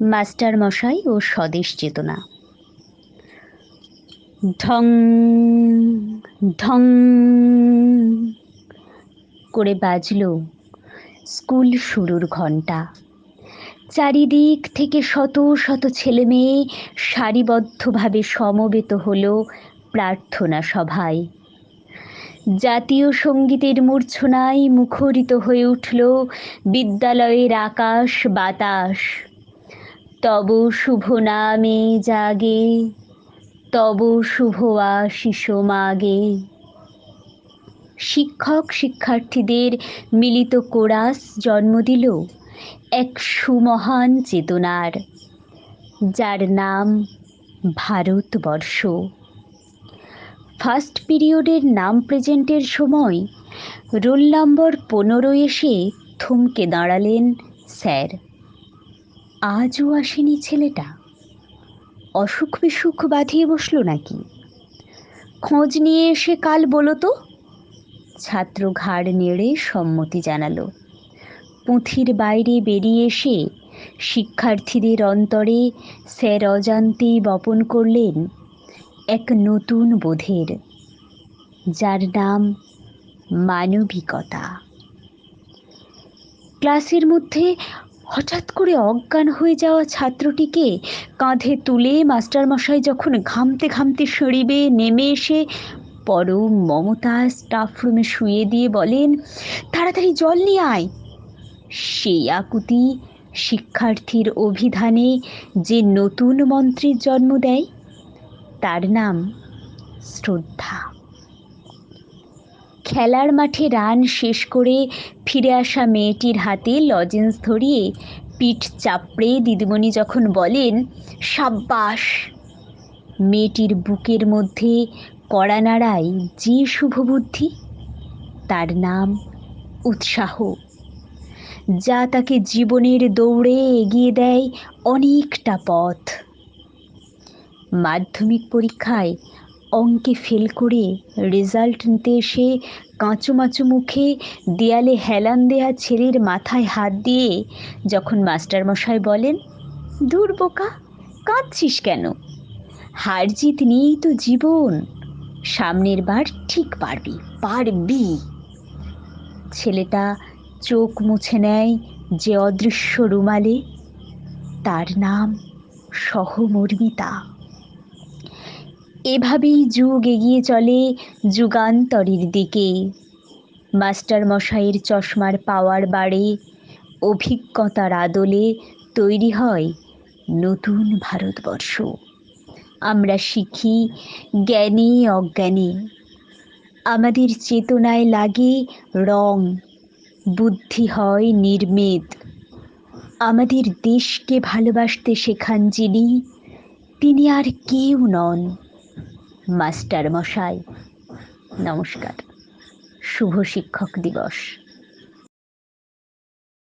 Master মশাই ও স্বদেশ চেতনা। ঢং ঢং করে বাজল স্কুল শুরুর ঘণ্টা চারিদিক থেকে শত শত ছেলে মেয়ে সারিবদ্ধভাবে সমবেত হল প্রার্থনা সভায়। জাতীয় সঙ্গীতের মূর্ছনায় মুখরিত হয়ে উঠল বিদ্যালয়ের আকাশ বাতাস। তব শুভ নামে জাগে, তব শুভ আশিস মাগে। শিক্ষক শিক্ষার্থীদের মিলিত কোরাস জন্ম দিল এক সুমহান চেতনার, যার নাম ভারতবর্ষ। ফার্স্ট পিরিয়ডের নাম প্রেজেন্টের সময় রোল নম্বর পনেরো এসে থমকে দাঁড়ালেন স্যার। আজও আসেনি ছেলেটা। অসুখ বিসুখ বাঁধিয়ে বসল নাকি? খোঁজ নিয়ে এসে কাল বলো তো? ছাত্র ঘাড় নেড়ে সম্মতি জানালো। পুঁথির বাইরে বেরিয়ে এসে শিক্ষার্থীদের অন্তরে স্যার অজান্তেই বপন করলেন এক নতুন বোধের, যার নাম মানবিকতা। ক্লাসের মধ্যে হঠাৎ করে অজ্ঞান হয়ে যাওয়া ছাত্রটিকে কাঁধে তুলে মাস্টারমশাই যখন ঘামতে ঘামতে সিঁড়ি বেয়ে নেমে এসে পরম মমতা স্টাফ রুমে শুয়ে দিয়ে বলেন, তাড়াতাড়ি জল নিয়ে আয়। সেই আকুতি শিক্ষার্থীর অভিধানে যে নতুন মন্ত্রীর জন্ম দেয়, তার নাম শ্রদ্ধা। খেলার মাঠে রান শেষ করে ফিরে আসা মেয়েটির হাতে লজেন্স ধরিয়ে পিঠ চাপড়ে দিদিমণি যখন বলেন, সাব্বাস! মেয়েটির বুকের মধ্যে কড়া নাড়ায় যে শুভবুদ্ধি! তার নাম উৎসাহ। যা তাকে জীবনের দৌড়ে এগিয়ে দেয় অনেকটা পথ। মাধ্যমিক পরীক্ষায় অঙ্কে ফেল করে রেজাল্ট নিতে এসে কাঁচুমাচু মুখে দেয়ালে হেলান দেয়া ছেলের মাথায় হাত দিয়ে যখন মাস্টারমশাই বলেন, দূর বোকা, কাঁদছিস কেন? হার জিত নিয়েই তো জীবন। সামনের বার ঠিক পারবি পারবি। ছেলেটা চোখ মুছে নেয় যে অদৃশ্য রুমালে। তার নাম সহমর্মিতা। এভাবেই যুগ এগিয়ে চলে যুগান্তরের দিকে। মাস্টার মশাইয়ের চশমার পাওয়ার বাড়ে, অভিজ্ঞতার আদলে তৈরি হয় নতুন ভারতবর্ষ। আমরা শিখি জ্ঞানে অজ্ঞানে। আমাদের চেতনায় লাগে রং, বুদ্ধি হয় নির্মেদ। আমাদের দেশকে ভালোবাসতে শেখান যিনি, তিনি আর কেউ নন। মাস্টার মশাই নমস্কার। শুভ শিক্ষক দিবস।